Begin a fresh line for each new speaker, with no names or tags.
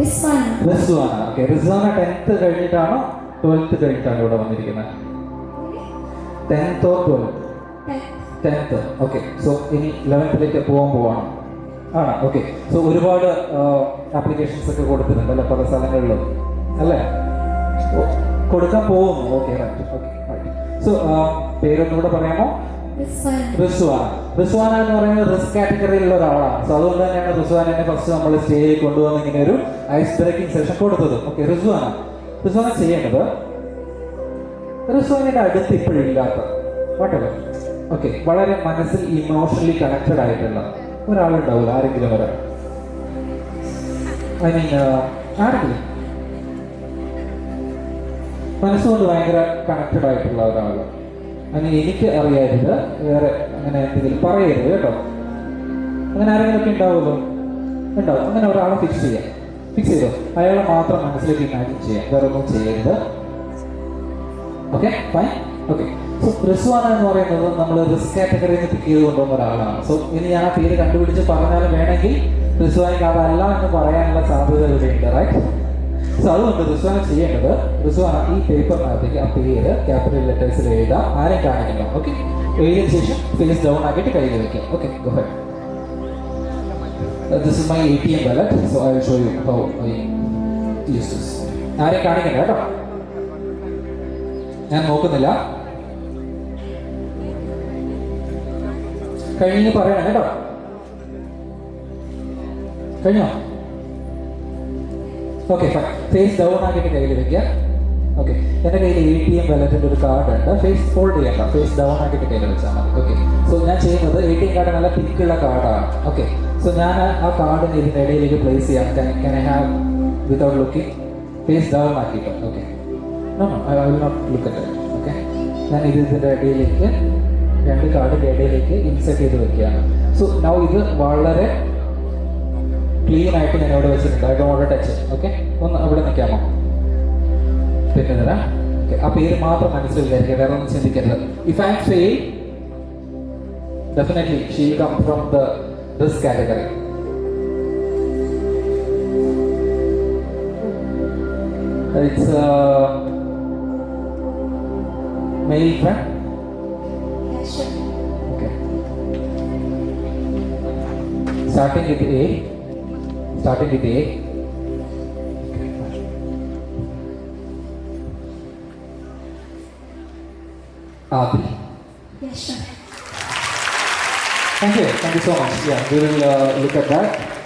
Rizwana
okay Rizwana tenth കഴിഞ്ഞിട്ടാണോ? Twelfth കഴിഞ്ഞിട്ടാണ് ഇവിടെ വന്നിരിക്കുന്നത്? ടെൻത്തോ ട്വൽത്ത് ടെൻത്ത് ഓക്കെ സോ ഇനി ലെവൻത്തിലേക്ക് പോകാൻ പോവാണ്. ആണ്? ഓക്കെ സോ ഒരുപാട് ആപ്ലിക്കേഷൻസ് ഒക്കെ കൊടുത്തിട്ടുണ്ട് അല്ലെ പല സ്ഥലങ്ങളിലും? അല്ലേ? കൊടുക്കാൻ പോകുന്നു. ഓക്കെ റൈറ്റ് ഓക്കെ സോ പേരൊന്നുകൂടെ പറയാമോ?
റിസ്വാൻ.
റിസ്വാന എന്ന് പറയുന്നത് റിസ്ക് കാറ്റഗറിയിലുള്ള ഒരാളാണ്. സോ അതുകൊണ്ട് തന്നെയാണ് റിസ്വാനെ ഫസ്റ്റ് നമ്മൾ സ്റ്റേജിൽ കൊണ്ടുവന്ന് ഇങ്ങനെ ഒരു ഐസ് ബ്രേക്കിംഗ് സെഷൻ കൊടുത്തത്. ഓക്കെ റിസ്വാന. റിസ്വാന ചെയ്യേണ്ടത്? റിസ്വാനിന്റെ അടുത്ത് ഇപ്പോഴില്ലാത്ത വാട്ടവർ ഓക്കെ വളരെ മനസ്സിൽ ഇമോഷണലി കണക്റ്റഡ് ആയിട്ടുള്ള ഒരാളുണ്ടാവില്ല ആരെങ്കിലും ഒരാൾ ഐ മീൻ ആരെങ്കിലും? മനസ്സുകൊണ്ട് ഭയങ്കര കണക്റ്റഡ് ആയിട്ടുള്ള ഒരാൾ അങ്ങനെ എനിക്ക് അറിയരുത് വേറെ അങ്ങനെ എന്തെങ്കിലും പറയരുത് കേട്ടോ. അങ്ങനെ ആരെങ്കിലും ഒക്കെ ഉണ്ടാവുമല്ലോ? ഉണ്ടാവും. അങ്ങനെ ഒരാളെ ഫിക്സ് ചെയ്യാം. ഫിക്സ് ചെയ്തോ? അയാളെ മാത്രം മനസ്സിലേക്ക് ഇമാജിൻ ചെയ്യാം. വേറെ ഒന്നും ചെയ്യരുത്. Okay fine okay so Rizwana എന്ന് പറയുന്നത് നമ്മൾ റിസ്ക് കാറ്റഗറിയിൽ നിന്ന് പിക്ക് ചെയ്ത് കൊണ്ടുവന്ന ഒരാളാണ്. സോ ഇനി ഞാൻ ആ പേര് കണ്ടുപിടിച്ച് പറഞ്ഞാലും വേണമെങ്കിൽ റിസ്വാനിക്ക് അതല്ല എന്ന് പറയാനുള്ള സാധ്യത ഇവിടെയുണ്ട് റൈറ്റ് സോ അതുകൊണ്ട് റിസ്വാന ചെയ്യേണ്ടത് റിസ്വാന ഈ പേപ്പറിനകത്തേക്ക് ആ പേര് ക്യാപിറ്റൽ ലെറ്റേഴ്സിൽ എഴുതാം. ആരെ കാണിക്കണം ഓക്കെ എഴുതിയ ശേഷം ഫേസ് ഡൗൺ ആക്കിയിട്ട് കയ്യിൽ വെക്കാം. Okay go ahead this is my A T M wallet so I show you how I use this ആരെ കാണിക്കണ്ട കേട്ടോ. ഞാൻ നോക്കുന്നില്ല. കഴിഞ്ഞ് പറയണം കേട്ടോ. കഴിഞ്ഞോ? ഓക്കെ ഫേസ് ഡൗൺ ആക്കിയിട്ട് കയ്യിൽ വെക്കുക. ഓക്കെ എന്റെ കയ്യിൽ എ ടി എം വാലറ്റിന്റെ ഒരു കാർഡ് ഉണ്ട്. ഫേസ് ഫോൾഡ് ചെയ്യണ്ട. ഫേസ് ഡൗൺ ആക്കിയിട്ട് കയ്യിൽ വെച്ചാൽ മതി. ഓക്കെ സോ ഞാൻ ചെയ്യുന്നത് എ ടി എം കാർഡ് നല്ല തിക്കുള്ള കാർഡാണ് ഓക്കെ സോ ഞാൻ ആ കാർഡിന് ഇതിന്റെ ഇടയിലേക്ക് പ്ലേസ് ചെയ്യാം. Can I have without looking face down ആക്കിയിട്ട്. Okay not look at okay ഞാൻ ഇത് ഇതിന്റെ ഇടയിലേക്ക് രണ്ട് കാർഡിന്റെ ഇടയിലേക്ക് ഇൻസെർട്ട് ചെയ്ത് വെക്കുകയാണ്. സോ നൗ ഇത് വളരെ ക്ലീൻ ആയിട്ട് ഞാൻ ഇവിടെ വെച്ചിട്ടുണ്ട് ഐ ഡോണ്ട് ടച്ച് ഓക്കെ ഒന്ന് അവിടെ നിൽക്കാമോ പിന്നെ തരാം ഓക്കെ ആ പേര് മാത്രം മനസ്സിൽ വിചാരിക്കുക വേറെ ഒന്നും ചിന്തിക്കരുത് if I fail definitely she come from the this category it's male friend Okay. Starting with A. Starting today. A. Ah,
Abhi. Yes, sir.
Thank you. Thank you so much. Yeah, we will uh, look at that.